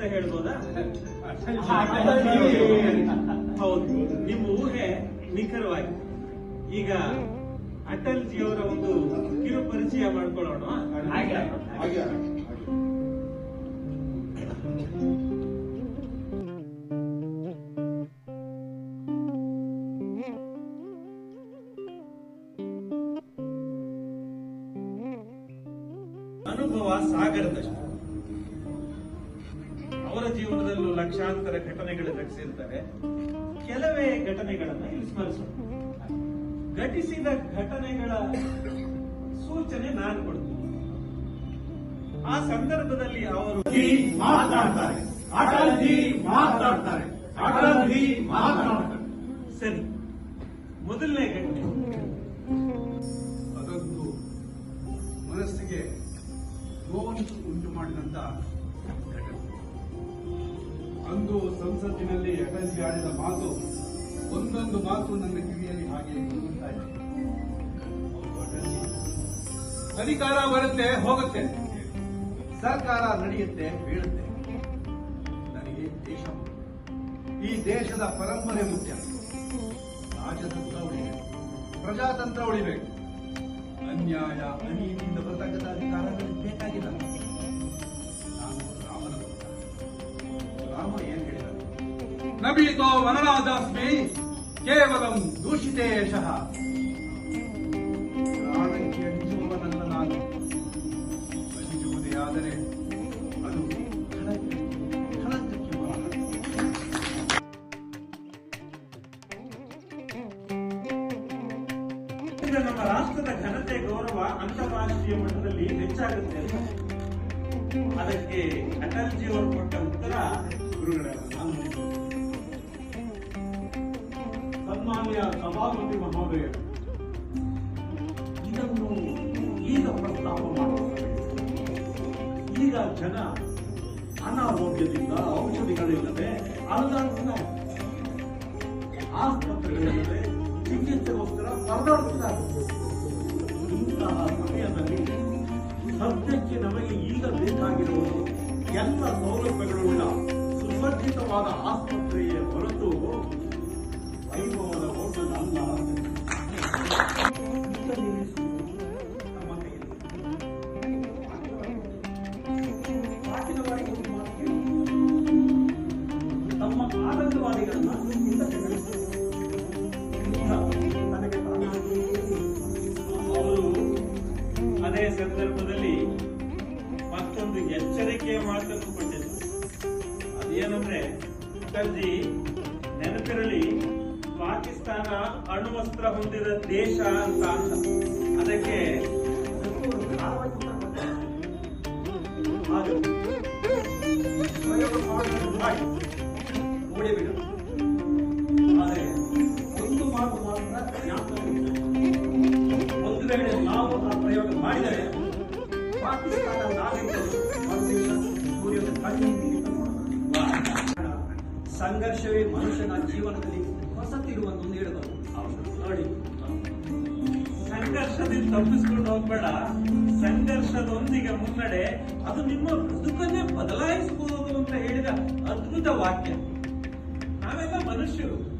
ಅಂತ ಹೇಳ್ಬೋದಾ? ಹೌದು. ನಿಮ್ಮ ಊಹೆ ನಿಖರವಾಗಿ. ಈಗ ಅಟಲ್ ಜಿ ಅವರ ಒಂದು ಕಿರು ಪರಿಚಯ ಮಾಡ್ಕೊಳ್ಳೋಣ. ಹಾಗೆ. ಅನುಭವ ಸಾಗರದಷ್ಟು. ಜೀವನದಲ್ಲೂ ಲಕ್ಷಾಂತರ ಘಟನೆಗಳು ಘಟಿಸಿರ್ತಾರೆ ಕೆಲವೇ ಘಟನೆಗಳನ್ನ ಇಲ್ಲಿ ಸ್ಮರಿಸೋಣ. ಘಟಿಸಿದ ಘಟನೆಗಳ ಸೂಚನೆ ನಾನು ಕೊಡ್ತೀನಿ. ಆ ಸಂದರ್ಭದಲ್ಲಿ ಅವರು ಮಾತಾಡ್ತಾರೆ ಅಟಲ್ ಜಿ ಮಾತಾಡ್ತಾರೆ ಅಟಲ್ ಜಿ ಮಾತಾಡ್ತಾರೆ ಸರಿ. ಮೊದಲನೇ ಘಟನೆ. ಅದೊಂದು ಮನಸ್ಸಿಗೆ ನೋವನ್ನು ಉಂಟು ಮಾಡಿದಂತ ಅಂದು ಸಂಸತ್ತಿನಲ್ಲಿ ಅಟಲ್ ಜಿ ಆಡಿದ ಮಾತು, ಒಂದೊಂದು ಮಾತು ನನ್ನ ಕಿವಿಯಲ್ಲಿ ಹಾಗೆ. ಅಧಿಕಾರ ಬರುತ್ತೆ, ಹೋಗುತ್ತೆ. ಸರ್ಕಾರ ನಡೆಯುತ್ತೆ, ಬೀಳುತ್ತೆ. ನನಗೆ ದೇಶ ಈ ದೇಶದ ಪರಂಪರೆ ಮುಖ್ಯ. ರಾಜತಂತ್ರ ಉಳಿಬೇಕು. ಪ್ರಜಾತಂತ್ರ ಉಳಿಬೇಕು. ಅನ್ಯಾಯ ಅನೀತಿಯಿಂದ ಬರ್ತಕ್ಕಂಥ ಅಧಿಕಾರಗಳು ಬೇಕಾಗಿಲ್ಲ. ನಬೀತೋ ವನರಾಜಾಸ್ಮಿ, ಕೇವಲ ದೂಷಿತೇ ಯಶಃ. ನಮ್ಮ ರಾಷ್ಟ್ರದ ಘನತೆ ಗೌರವ ಅಂತಾರಾಷ್ಟ್ರೀಯ ಮಟ್ಟದಲ್ಲಿ ಹೆಚ್ಚಾಗುತ್ತೆ. ಅದಕ್ಕೆ ಅಟಲ್ ಜಿ ಅವರು ಕೊಟ್ಟ ಉತ್ತರ ಗುರುಗಳ. ಸನ್ಮಾನ್ಯ ಸಭಾಪತಿ ಮಹೋದಯ, ಇದನ್ನು ಈಗ ಪ್ರಸ್ತಾಪ ಮಾಡುತ್ತಾರೆ ಈಗ ಜನ ಅನಾರೋಗ್ಯದಿಂದ ಔಷಧಿಗಳಿಲ್ಲದೆ ಅಲ್ಲಾಡ್ತಿದ್ದಾರೆ ಆಸ್ಪತ್ರೆಗಳಿಲ್ಲದೆ ಚಿಕಿತ್ಸೆಗೋಸ್ಕರ ಪರದಾಡುತ್ತಿದ್ದಾರೆ. ಇಂತಹ ಸಮಯದಲ್ಲಿ ಸದ್ಯಕ್ಕೆ ನಮಗೆ ಈಗ ಬೇಕಾಗಿರುವುದು ಎಲ್ಲ ಸೌಲಭ್ಯಗಳುಳ್ಳ ಸುಸಜ್ಜಿತವಾದ ಆಸ್ಪತ್ರೆಯ ಹೊರತು ಸಂದರ್ಭದಲ್ಲಿ ಮತ್ತೊಂದು ಎಚ್ಚರಿಕೆಯ ಮಾತನ್ನು ಕೊಟ್ಟಿದ್ದರು ಅದೇನಂದ್ರೆ ಅಟಲ್ಜಿ ನೆನಪಿರಲಿ, ಪಾಕಿಸ್ತಾನ ಅಣುವಸ್ತ್ರ ಹೊಂದಿದ ದೇಶ ಅಂತ ಅದಕ್ಕೆ ಅದಕ್ಕೂ ಸಂಘರ್ಷವೇ ಮನುಷ್ಯನ ಜೀವನದಲ್ಲಿ ಹೊಸತಿರುವನ್ನು ನೀಡಬಹುದು. ನೋಡಿ. ಸಂಘರ್ಷದಿಂದ ತಪ್ಪಿಸ್ಕೊಂಡು ಹೋಗ್ಬೇಡ. ಸಂಘರ್ಷದೊಂದಿಗೆ ಮುನ್ನಡೆ. ಅದು ನಿಮ್ಮ ಬದುಕನ್ನೇ ಬದಲಾಯಿಸಬಹುದು ಅಂತ ಹೇಳಿದ ಅದ್ಭುತ ವಾಕ್ಯ. ನಾವೆಲ್ಲ ಮನುಷ್ಯರು.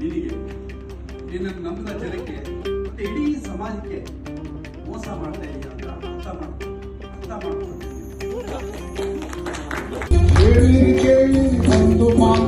ನಿನಗೆ ನಿನ್ನನ್ನು ನಂಬಿದ ಜನಕ್ಕೆ, ಮತ್ತೆ ಇಡೀ ಸಮಾಜಕ್ಕೆ ಮೋಸ ಮಾಡ್ತಾ ಇದೆಯಾ ಅಂತ ಅರ್ಥ ಮಾಡ್ಕೊ ಅರ್ಥ ಮಾಡ್ಕೊಂಡು ಕೇಳಿ ಕೇಳಿ ಮಹಾನ್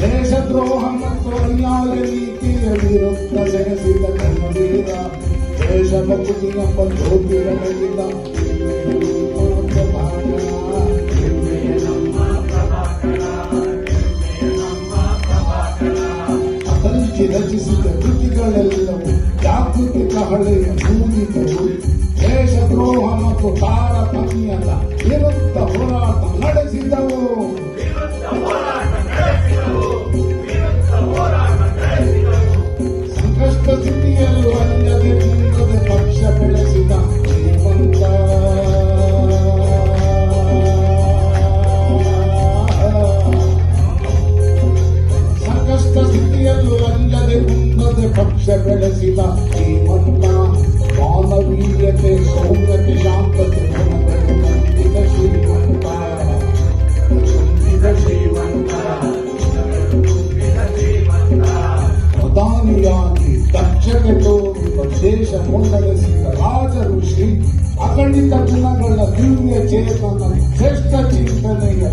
ದೇಶದ್ರೋಹ ಮತ್ತು ಅನ್ಯಾಯ ನೀತಿಯ ವಿರುದ್ಧ ಸೆಣಸಿದ ಧರ್ಮವೀರ ದೇಶಭಕ್ತಿ ಎಂಬ ಜ್ಯೋತಿ ಬೆಳಗಿದ ಅಟಲ್ಜಿ ರಚಿಸಿದ ಕೃತಿಗಳೆಲ್ಲವೂ ಜಾಗೃತಿಕ ಹಳೆಯ ಮೂಡಿದರು ದೇಶದ್ರೋಹ ಮತ್ತು ತಾರತಮ್ಯದ ವಿರುದ್ಧ ಹೋರಾಟ ನಡೆಸಿದವು దేశము రాజఋషి అఖండిత చిన్నగళ్ళ దీన్ని చేస్తున్న శ్రేష్ఠ చింతనయ్య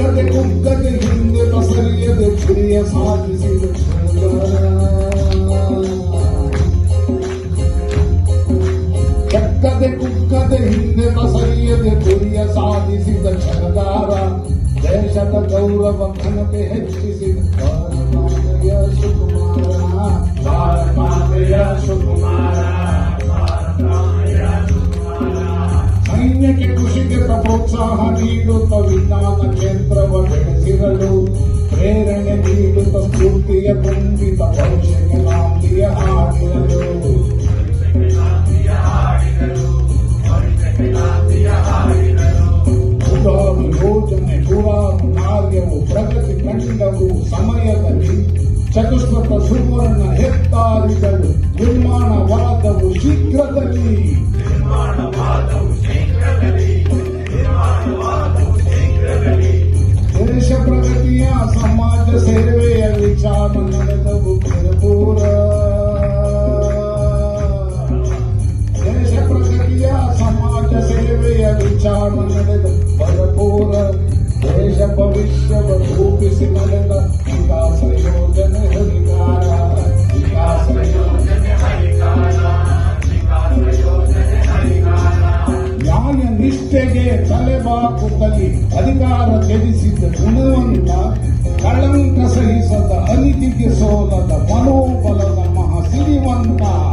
ಚಕ್ಕದೆ ಕುಕ್ಕದೆ ಹಿಂದೆ ಬಸರಿಯದೆ ಗುರಿಯ ಸಾಧಿಸಿದ ಚಕ್ಕದೆ ಕುಕ್ಕದೆ ಹಿಂದೆ ಬಸರಿಯದೆ ಗುರಿಯ ಸಾಧಿಸಿದ ಕ್ಷಣಗಾರ ದೇಶದ ಗೌರವ ಘನತೆ ಹೆಚ್ಚಿಸಿದ ಭಾರತಾಂಬೆಯ ಸುಕುಮಾರ ಭಾರತಾಂಬೆಯ ಸುಕುಮಾರ ಪ್ರೋತ್ಸಾಹ ನೀಡುತ್ತ ವಿಜ್ಞಾನ ಕೇಂದ್ರವ ಬೆಳೆಸಿರಲು ಪ್ರೇರಣೆ ನೀಡುತ್ತ ಸ್ಫೂರ್ತಿಯ ತುಂಬಿದ ಭವಿಷ್ಯ ಹಾಡಿರಲು ನೂರಾರು ಯೋಜನೆ ನೂರಾರು ಕಾರ್ಯವು ಪ್ರಗತಿ ಕಂಡವು ಸಮಯದಲ್ಲಿ ಚತುಷ್ಪಥ ಸುವರ್ಣ ಹೆದ್ದಾರಿಗಳು ಅಧಿಕಾರ ಗುಣವನ್ನ ಕಳಂಕ ಸಹಿಸದ ಅನಿತಿಗೆ ಸೋಲದ ಮನೋಬಲದ ಮಹಾಸಿರಿವಂತ ಏ